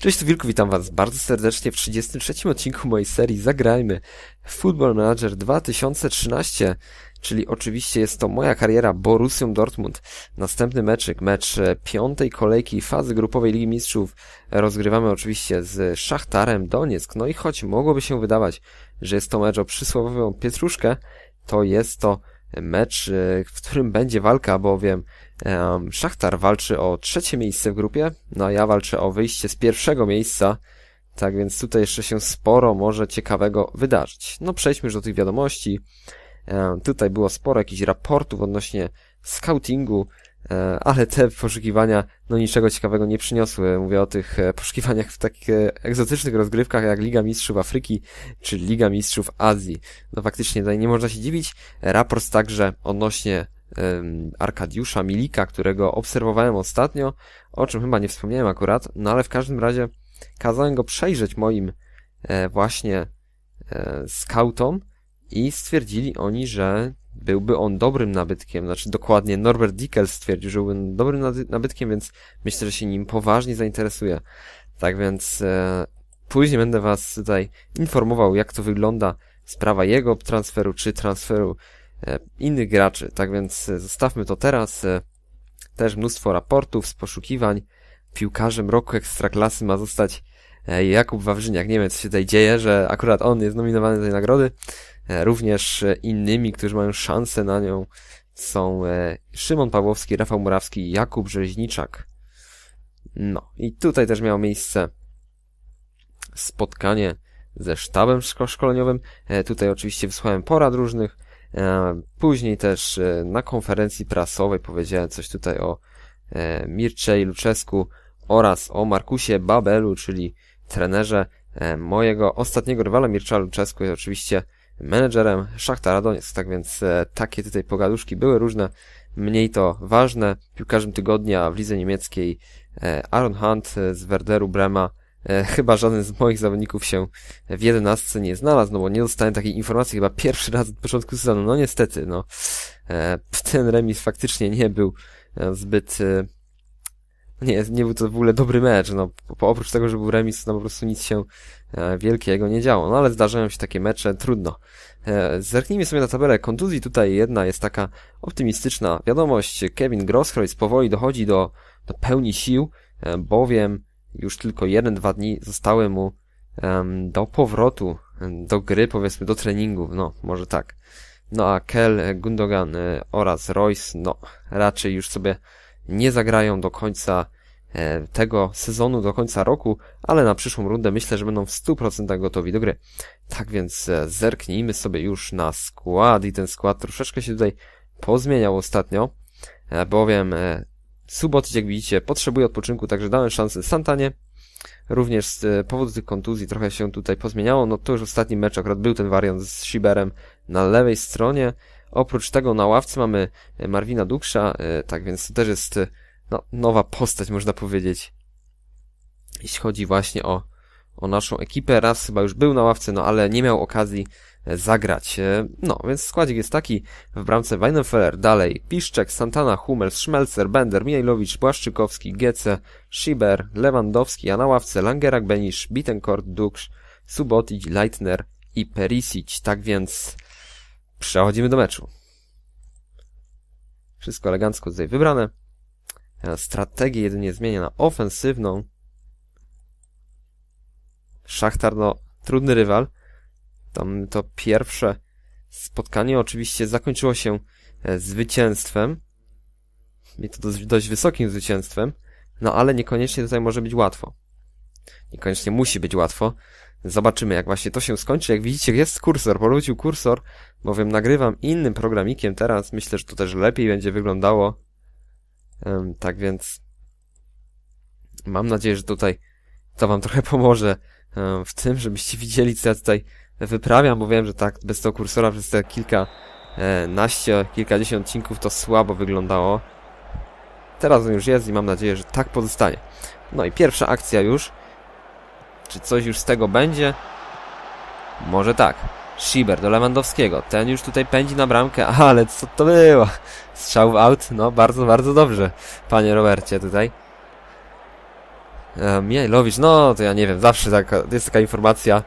Cześć, tu Wilku, witam was bardzo serdecznie w 33 odcinku mojej serii Zagrajmy Football Manager 2013, czyli oczywiście jest to moja kariera Borussią Dortmund. Następny meczyk, mecz e, piątej kolejki fazy grupowej Ligi Mistrzów rozgrywamy oczywiście z Szachtarem Donieck. No i choć mogłoby się wydawać, że jest to mecz o przysłowiową pietruszkę, to jest to mecz, e, w którym będzie walka, bowiem Szachtar walczy o trzecie miejsce w grupie, no a ja walczę o wyjście z pierwszego miejsca, tak więc tutaj jeszcze się sporo może ciekawego wydarzyć. No przejdźmy już do tych wiadomości. Tutaj było sporo jakichś raportów odnośnie scoutingu, e, ale te poszukiwania no niczego ciekawego nie przyniosły. Mówię o tych e, poszukiwaniach w takich e, egzotycznych rozgrywkach jak Liga Mistrzów Afryki czy Liga Mistrzów Azji. No faktycznie tutaj nie można się dziwić. Raport także odnośnie Arkadiusza Milika, którego obserwowałem ostatnio, o czym chyba nie wspomniałem akurat, no ale w każdym razie kazałem go przejrzeć moim e, właśnie e, scoutom i stwierdzili oni, że byłby on dobrym nabytkiem, znaczy dokładnie Norbert Dickel stwierdził, że byłby dobrym nabytkiem, więc myślę, że się nim poważnie zainteresuje. Tak więc e, później będę was tutaj informował, jak to wygląda sprawa jego transferu, czy transferu innych graczy. Tak więc e, zostawmy to teraz. E, też mnóstwo raportów z poszukiwań. Piłkarzem roku Ekstraklasy ma zostać e, Jakub Wawrzyniak. Nie wiem, co się tutaj dzieje, że akurat on jest nominowany do tej nagrody. E, również e, innymi, którzy mają szansę na nią są e, Szymon Pawłowski, Rafał Murawski i Jakub Rzeźniczak. No i tutaj też miało miejsce spotkanie ze sztabem szkoleniowym. Tutaj oczywiście wysłałem porad różnych. Później też na konferencji prasowej powiedziałem coś tutaj o Mirczej Luczesku oraz o Markusie Babelu, czyli trenerze mojego ostatniego rywala Mircza Luczesku jest oczywiście menedżerem Szachtara Donetsk. Tak więc e, takie tutaj pogaduszki były różne, mniej to ważne. Piłkarzem tygodnia w lidze niemieckiej e, Aaron Hunt z Werderu Brema. E, chyba żaden z moich zawodników się w jedenastce nie znalazł, no bo nie dostałem takiej informacji chyba pierwszy raz od początku sezonu. No niestety, no. E, ten remis faktycznie nie był e, zbyt... Nie, nie był to w ogóle dobry mecz, no, po, oprócz tego, że był remis, no po prostu nic się wielkiego nie działo, no ale zdarzają się takie mecze, trudno. Zerknijmy sobie na tabelę kontuzji, tutaj jedna jest taka optymistyczna wiadomość, Kevin Grosskreutz powoli dochodzi do, do pełni sił, e, bowiem już tylko jeden, dwa dni zostały mu do powrotu do gry, powiedzmy, do treningów, no, może tak. No a Kel, Gundogan oraz Royce, no, raczej już sobie nie zagrają do końca e, tego sezonu, do końca roku, ale na przyszłą rundę myślę, że będą w 100% gotowi do gry. Tak więc e, zerknijmy sobie już na skład i ten skład troszeczkę się tutaj pozmieniał ostatnio, e, bowiem Subotic, jak widzicie, potrzebuje odpoczynku, także dałem szansę Santanie. Również z powodu tych kontuzji trochę się tutaj pozmieniało. No to już ostatni mecz akurat był ten wariant z Shiberem na lewej stronie. Oprócz tego na ławce mamy e, Marwina Duksza, e, tak więc to też jest e, no, nowa postać, można powiedzieć. Jeśli chodzi właśnie o, o naszą ekipę, raz chyba już był na ławce, no ale nie miał okazji zagrać. No, więc składzik jest taki. W bramce Weinefeller, dalej Piszczek, Santana, Hummels, Schmelzer, Bender, Mijajlowicz, Błaszczykowski, Gece, Schiber, Lewandowski, a na ławce Langerak, Benisz, Bittencourt, Duksz, Subotic, Leitner i Perisic. Tak więc Przechodzimy do meczu. Wszystko elegancko tutaj wybrane. Strategię jedynie zmienię na ofensywną. Szachtar, no, trudny rywal. Tam to pierwsze spotkanie oczywiście zakończyło się e, zwycięstwem. I to dość, dość wysokim zwycięstwem. No ale niekoniecznie tutaj może być łatwo. Niekoniecznie musi być łatwo. Zobaczymy, jak właśnie to się skończy. Jak widzicie, jest kursor, powrócił kursor, bowiem nagrywam innym programikiem teraz. Myślę, że to też lepiej będzie wyglądało. Tak więc mam nadzieję, że tutaj to wam trochę pomoże w tym, żebyście widzieli, co ja tutaj wyprawiam, bo wiem, że tak bez tego kursora przez te kilka e, naście, kilkadziesiąt odcinków to słabo wyglądało. Teraz on już jest i mam nadzieję, że tak pozostanie. No i pierwsza akcja już. Czy coś już z tego będzie? Może tak. Schieber do Lewandowskiego. Ten już tutaj pędzi na bramkę, ale co to było? Strzał w out? No, bardzo, bardzo dobrze, panie Robercie tutaj. E, Mijajlowicz, no to ja nie wiem, zawsze taka, jest taka informacja,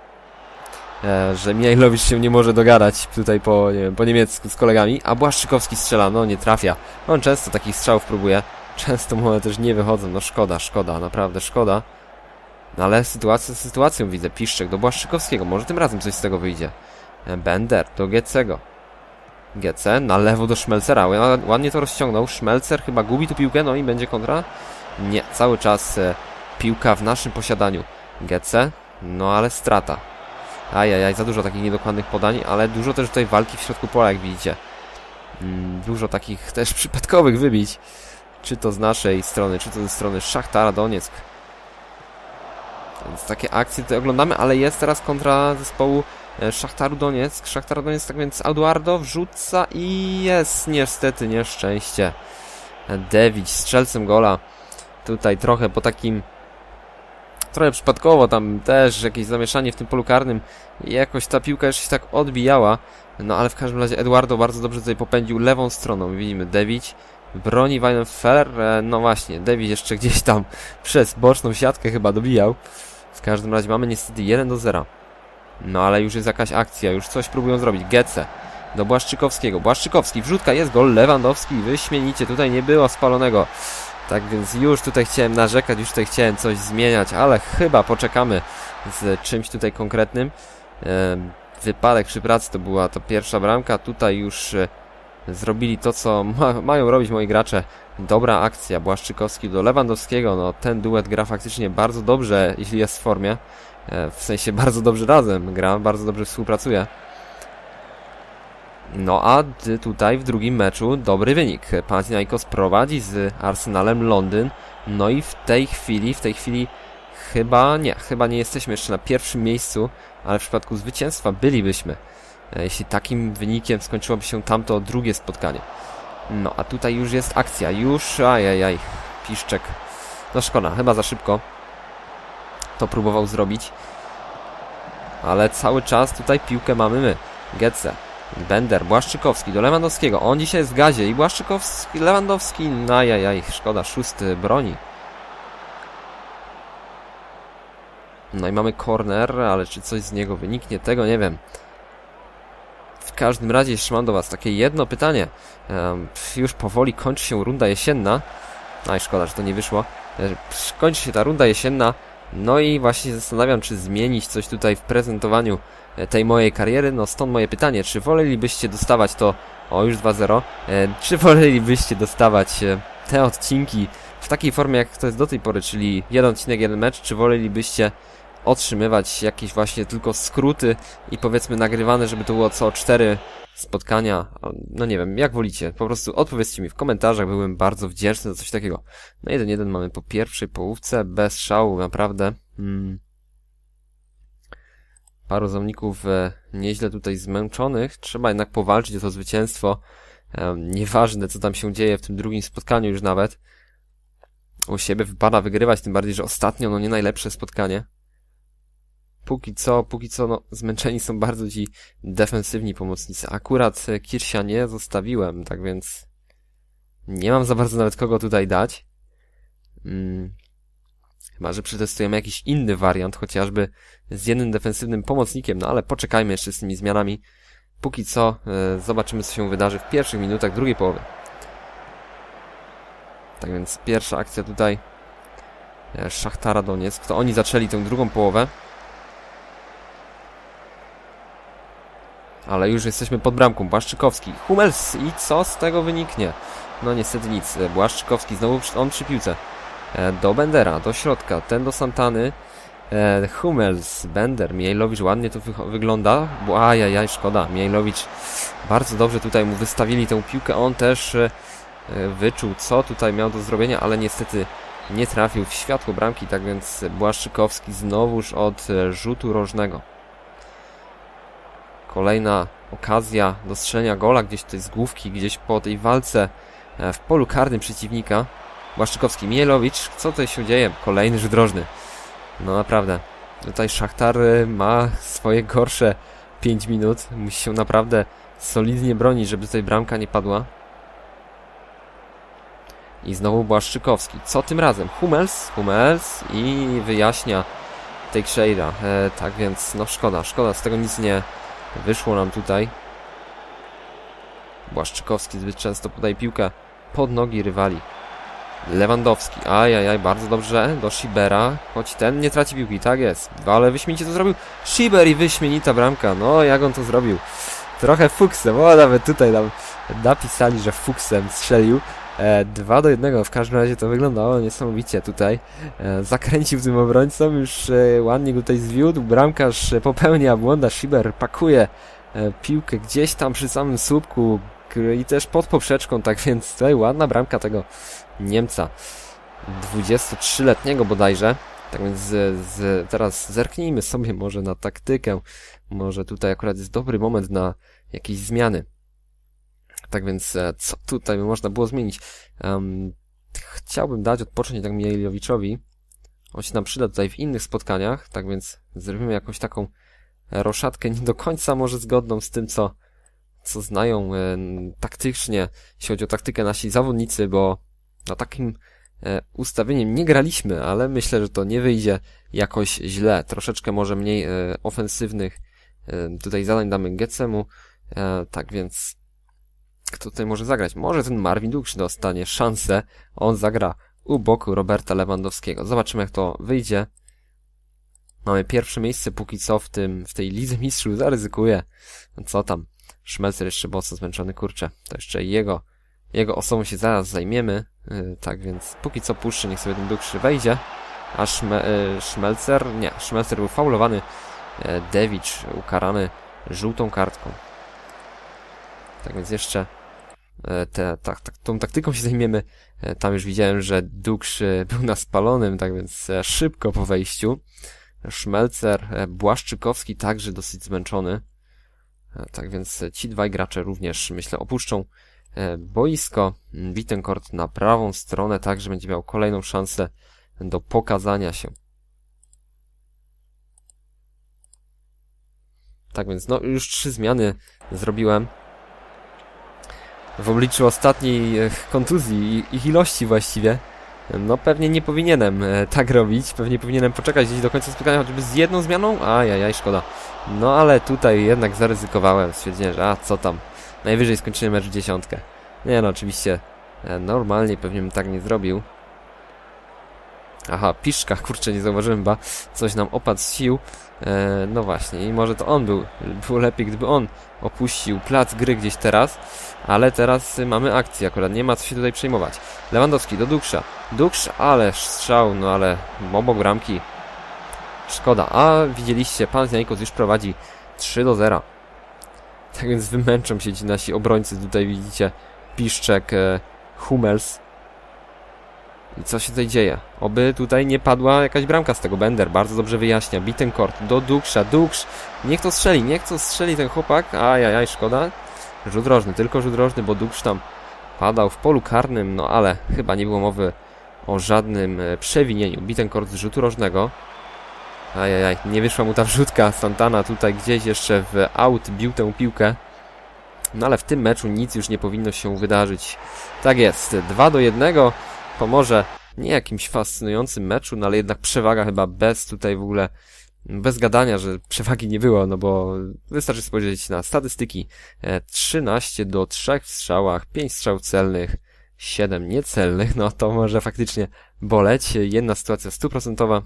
że Mijajlowicz się nie może dogadać tutaj po, nie wiem, po niemiecku z kolegami, a Błaszczykowski strzela, no nie trafia. On często takich strzałów próbuje, często mu one też nie wychodzą, no szkoda, szkoda, naprawdę szkoda. No ale sytuacja z sytuacją widzę, Piszczek do Błaszczykowskiego, może tym razem coś z tego wyjdzie. E, Bender do Gecego. Gece na lewo do Szmelcera, Ła- ładnie to rozciągnął, Szmelcer chyba gubi tu piłkę, no i będzie kontra? Nie, cały czas e, piłka w naszym posiadaniu. Gece, no ale strata. Ajajaj, za dużo takich niedokładnych podań, ale dużo też tutaj walki w środku pola, jak widzicie. Mm, dużo takich też przypadkowych wybić. Czy to z naszej strony, czy to ze strony Szachtara Donieck. Więc takie akcje tutaj oglądamy, ale jest teraz kontra zespołu e, Szachtaru Donieck. Szachtar Donieck, tak więc Eduardo wrzuca i jest niestety nieszczęście. Dewić strzelcem gola. Tutaj trochę po takim trochę przypadkowo, tam też jakieś zamieszanie w tym polu karnym. Jakoś ta piłka jeszcze się tak odbijała, no ale w każdym razie Eduardo bardzo dobrze tutaj popędził lewą stroną, widzimy Dewić, broni Weidenfeller, e, no właśnie, Dewić jeszcze gdzieś tam przez boczną siatkę chyba dobijał, w każdym razie mamy niestety 1 do 0, no ale już jest jakaś akcja, już coś próbują zrobić, Gece do Błaszczykowskiego, Błaszczykowski, wrzutka, jest gol, Lewandowski, wyśmienicie, tutaj nie było spalonego, tak więc już tutaj chciałem narzekać, już tutaj chciałem coś zmieniać, ale chyba poczekamy z czymś tutaj konkretnym. Wypadek przy pracy to była to pierwsza bramka. Tutaj już e, zrobili to, co ma, mają robić moi gracze. Dobra akcja. Błaszczykowski do Lewandowskiego. No, ten duet gra faktycznie bardzo dobrze, jeśli jest w formie. E, W sensie bardzo dobrze razem gra, bardzo dobrze współpracuje. No a tutaj w drugim meczu dobry wynik. Panathinaikos prowadzi z Arsenalem Londyn. No i w tej chwili, w tej chwili chyba nie, chyba nie jesteśmy jeszcze na pierwszym miejscu, ale w przypadku zwycięstwa bylibyśmy. e, Jeśli takim wynikiem skończyłoby się tamto drugie spotkanie. No a tutaj już jest akcja, już ajajaj, Piszczek. No szkoda, chyba za szybko to próbował zrobić. Ale cały czas tutaj piłkę mamy my. Getze. Bender, Błaszczykowski do Lewandowskiego. On dzisiaj jest w gazie i Błaszczykowski, Lewandowski, najajaj, szkoda, szósty broni. No i mamy corner, ale czy coś z niego wyniknie, tego nie wiem. W każdym razie jeszcze mam do Was takie jedno pytanie. Już powoli kończy się runda jesienna. Aj, szkoda, że to nie wyszło. E, Kończy się ta runda jesienna. No i właśnie zastanawiam, czy zmienić coś tutaj w prezentowaniu e, tej mojej kariery. No stąd moje pytanie, czy wolelibyście dostawać to, o już 2-0, e, czy wolelibyście dostawać e, te odcinki w takiej formie, jak to jest do tej pory, czyli jeden odcinek, jeden mecz, czy wolelibyście otrzymywać jakieś właśnie tylko skróty i powiedzmy nagrywane, żeby to było co cztery spotkania, no nie wiem, jak wolicie, po prostu odpowiedzcie mi w komentarzach, byłbym bardzo wdzięczny za coś takiego. No 1-1 mamy po pierwszej połówce, bez szału, naprawdę. Mm. Paru zawodników e, nieźle tutaj zmęczonych, trzeba jednak powalczyć o to zwycięstwo. E, nieważne, co tam się dzieje w tym drugim spotkaniu już nawet. U siebie wypada wygrywać, tym bardziej, że ostatnio no nie najlepsze spotkanie. Póki co, póki co, no, zmęczeni są bardzo ci defensywni pomocnicy. Akurat e, Kirsia nie zostawiłem, tak więc nie mam za bardzo nawet kogo tutaj dać. Mm. Chyba, że przetestujemy jakiś inny wariant, chociażby z jednym defensywnym pomocnikiem, no ale poczekajmy jeszcze z tymi zmianami. Póki co e, zobaczymy, co się wydarzy w pierwszych minutach drugiej połowy. Tak więc pierwsza akcja tutaj e, Szachtara Donieck. To oni zaczęli tę drugą połowę. Ale już jesteśmy pod bramką. Błaszczykowski. Hummels. I co z tego wyniknie? No niestety nic. Błaszczykowski znowu on przy piłce. E, Do Bendera, do środka. Ten do Santany. E, Hummels, Bender, Mijajlowicz ładnie wycho- wygląda. Ajajaj, szkoda. Mijajlowicz bardzo dobrze tutaj mu wystawili tę piłkę. On też e, wyczuł, co tutaj miał do zrobienia, ale niestety nie trafił w światło bramki, tak więc Błaszczykowski znowuż od rzutu rożnego. Kolejna okazja do strzelenia gola gdzieś tutaj z główki, gdzieś po tej walce e, w polu karnym przeciwnika. Błaszczykowski, Mielowicz, co tutaj się dzieje? Kolejny rzut rożny. No naprawdę. Tutaj Szachtar e, ma swoje gorsze 5 minut. Musi się naprawdę solidnie bronić, żeby tutaj bramka nie padła. I znowu Błaszczykowski. Co tym razem? Hummels, Hummels i wyjaśnia Teixeira. E, tak więc, no szkoda, szkoda, z tego nic nie wyszło nam tutaj. Błaszczykowski zbyt często podaje piłkę pod nogi rywali. Lewandowski, ajajaj, bardzo dobrze, do Shibera, choć ten nie traci piłki, tak jest, ale wyśmienicie to zrobił Shiber i wyśmienita bramka, no jak on to zrobił, trochę fuksem, o nawet tutaj nam napisali, że fuksem strzelił, 2 do 1, w każdym razie to wyglądało niesamowicie tutaj, e, zakręcił tym obrońcą, już e, ładnie tutaj zwiódł, bramkarz e, popełnia błąda, Shiber pakuje e, piłkę gdzieś tam przy samym słupku i też pod poprzeczką, tak więc tutaj ładna bramka tego Niemca 23-letniego bodajże. Tak więc z, z, teraz zerknijmy sobie może na taktykę. Może tutaj akurat jest dobry moment na jakieś zmiany. Tak więc e, co tutaj można było zmienić? Em, chciałbym dać odpocząć tak Mijajlowiczowi. On się nam przyda tutaj w innych spotkaniach, tak więc zrobimy jakąś taką e, roszadkę nie do końca może zgodną z tym, co, co znają e, taktycznie, jeśli chodzi o taktykę nasi zawodnicy, bo na takim e, ustawieniem nie graliśmy, ale myślę, że to nie wyjdzie jakoś źle. Troszeczkę może mniej e, ofensywnych e, tutaj zadań damy Gecemu, e, tak więc kto tutaj może zagrać? Może ten Marvin Duksz dostanie szansę, on zagra u boku Roberta Lewandowskiego. Zobaczymy jak to wyjdzie. Mamy pierwsze miejsce póki co w tym, w tej Lidze Mistrzów, zaryzykuję. Co tam? Szmelcer jeszcze mocno zmęczony, kurczę. To jeszcze jego, jego osobą się zaraz zajmiemy. Yy, tak więc póki co puszczę, niech sobie ten Dukszy wejdzie. A Szme, yy, Szmelcer, nie, Szmelcer był faulowany. Yy, Dewicz ukarany żółtą kartką. Tak więc jeszcze te, tak, tak, tą taktyką się zajmiemy. E, Tam już widziałem, że Duksz e, był na spalonym, tak więc e, szybko po wejściu. Szmelcer, e, Błaszczykowski także dosyć zmęczony. E, Tak więc e, ci dwaj gracze również, myślę, opuszczą e, boisko. Wittenkort na prawą stronę także będzie miał kolejną szansę do pokazania się. Tak więc, no już trzy zmiany zrobiłem w obliczu ostatniej e, kontuzji i ich ilości właściwie. No pewnie nie powinienem e, tak robić, pewnie powinienem poczekać gdzieś do końca spotkania choćby z jedną zmianą, ajajaj, szkoda. No ale tutaj jednak zaryzykowałem, stwierdziłem, że a co tam, najwyżej skończymy mecz w dziesiątkę. Nie no, oczywiście e, normalnie pewnie bym tak nie zrobił. Aha, Piszka, kurczę, nie zauważyłem, ba, coś nam opadł z sił. E, no właśnie, i może to on był, było lepiej, gdyby on opuścił plac gry gdzieś teraz, ale teraz mamy akcję akurat, nie ma co się tutaj przejmować. Lewandowski do Duksza. Duksz, ale strzał, no ale obok bramki. Szkoda. A widzieliście, pan Zjańkos już prowadzi 3 do 0. Tak więc wymęczą się ci nasi obrońcy. Tutaj widzicie Piszczek, e, Hummels. I co się tutaj dzieje? Oby tutaj nie padła jakaś bramka z tego. Bender bardzo dobrze wyjaśnia. Bittenkort do Duksza. Duksz, niech to strzeli, niech to strzeli ten chłopak. Ajajaj, szkoda. Rzut rożny, tylko rzut rożny, bo Duksz tam padał w polu karnym, no ale chyba nie było mowy o żadnym e, przewinieniu. Bittenkort z rzutu rożnego. Ajajaj, nie wyszła mu ta wrzutka. Santana tutaj gdzieś jeszcze w aut bił tę piłkę. No ale w tym meczu nic już nie powinno się wydarzyć. Tak jest, 2 do 1 pomoże nie jakimś fascynującym meczu, no ale jednak przewaga chyba bez tutaj w ogóle bez gadania, że przewagi nie było, no bo wystarczy spojrzeć na statystyki. E, 13 do 3 w strzałach, 5 strzał celnych, 7 niecelnych, no to może faktycznie boleć. Jedna sytuacja stuprocentowa,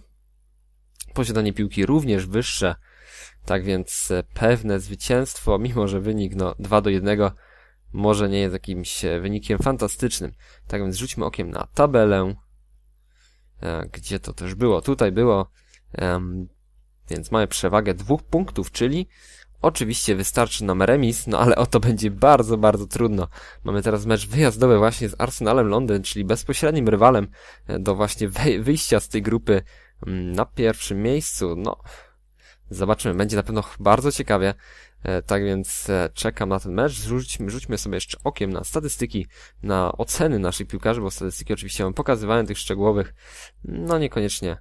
posiadanie piłki również wyższe, tak więc e, pewne zwycięstwo, mimo że wynik no 2 do 1 może nie jest jakimś e, wynikiem fantastycznym. Tak więc rzućmy okiem na tabelę, e, gdzie to też było. Tutaj było, więc mamy przewagę dwóch punktów, czyli oczywiście wystarczy nam remis, no ale o to będzie bardzo, bardzo trudno. Mamy teraz mecz wyjazdowy właśnie z Arsenalem Londyn, czyli bezpośrednim rywalem e, do właśnie wyjścia z tej grupy mm, na pierwszym miejscu. No, zobaczymy, będzie na pewno bardzo ciekawie. E, Tak więc e, czekam na ten mecz. Rzućmy, rzućmy sobie jeszcze okiem na statystyki, na oceny naszych piłkarzy, bo statystyki oczywiście wam pokazywałem tych szczegółowych. No niekoniecznie,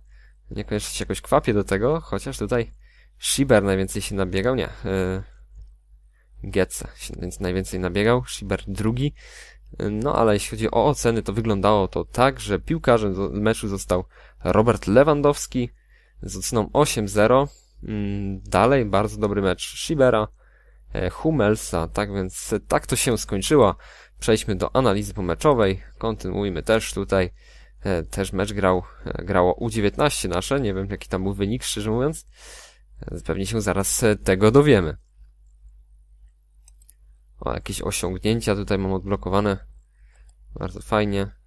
niekoniecznie się jakoś kwapię do tego, chociaż tutaj Shiber najwięcej się nabiegał, nie. Yy, Getze się więc najwięcej nabiegał, Shiber drugi. No ale jeśli chodzi o oceny, to wyglądało to tak, że piłkarzem meczu został Robert Lewandowski z oceną 8-0. Mm, Dalej bardzo dobry mecz Shibera, e, Hummelsa, tak więc e, tak to się skończyło. Przejdźmy do analizy pomeczowej. Kontynuujmy też tutaj. E, Też mecz grał, grało U19 nasze. Nie wiem jaki tam był wynik, szczerze mówiąc. Pewnie się zaraz tego dowiemy. O, jakieś osiągnięcia tutaj mam odblokowane. Bardzo fajnie.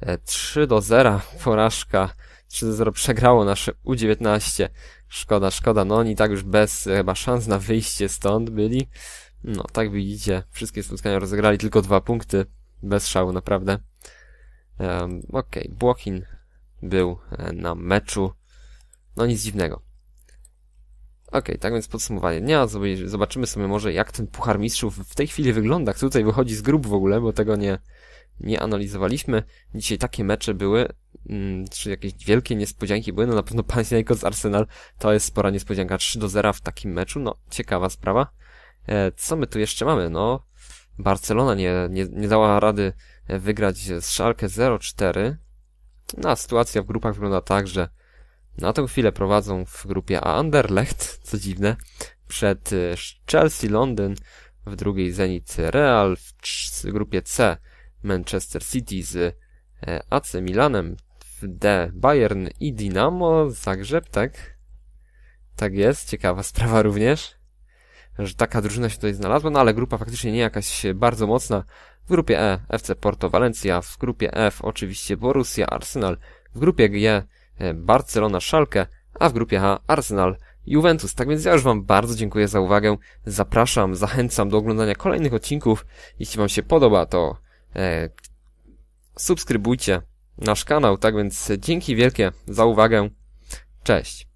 E, 3 do 0 porażka. 3 do 0 przegrało nasze U19. Szkoda, szkoda. No oni tak już bez e, chyba szans na wyjście stąd byli. No, tak widzicie, wszystkie spotkania rozegrali tylko dwa punkty. Bez szału, naprawdę. Um, Okej, Błokin był e, na meczu. No nic dziwnego. Okej, tak więc podsumowanie dnia. Zob- Zobaczymy sobie może jak ten Puchar Mistrzów w tej chwili wygląda. Kto tutaj wychodzi z grup w ogóle, bo tego nie, nie analizowaliśmy. Dzisiaj takie mecze były, mm, czy jakieś wielkie niespodzianki były. No na pewno Panathinaikos Arsenal to jest spora niespodzianka. 3 do 0 w takim meczu. No, ciekawa sprawa. E, co my tu jeszcze mamy? No, Barcelona nie, nie, nie dała rady e, wygrać z Schalke 0-4. No, sytuacja w grupach wygląda tak, że na tę chwilę prowadzą w grupie A Anderlecht, co dziwne, przed e, Chelsea Londyn, w drugiej Zenit Real, w grupie C Manchester City z e, AC Milanem, w D Bayern i Dinamo Zagrzeb, tak? Tak jest, ciekawa sprawa również że taka drużyna się tutaj znalazła, no ale grupa faktycznie nie jakaś bardzo mocna. W grupie E FC Porto Valencia, w grupie F oczywiście Borussia Arsenal, w grupie G e, Barcelona Schalke, a w grupie H Arsenal Juventus. Tak więc ja już Wam bardzo dziękuję za uwagę. Zapraszam, zachęcam do oglądania kolejnych odcinków. Jeśli Wam się podoba, to e, subskrybujcie nasz kanał. Tak więc dzięki wielkie za uwagę. Cześć.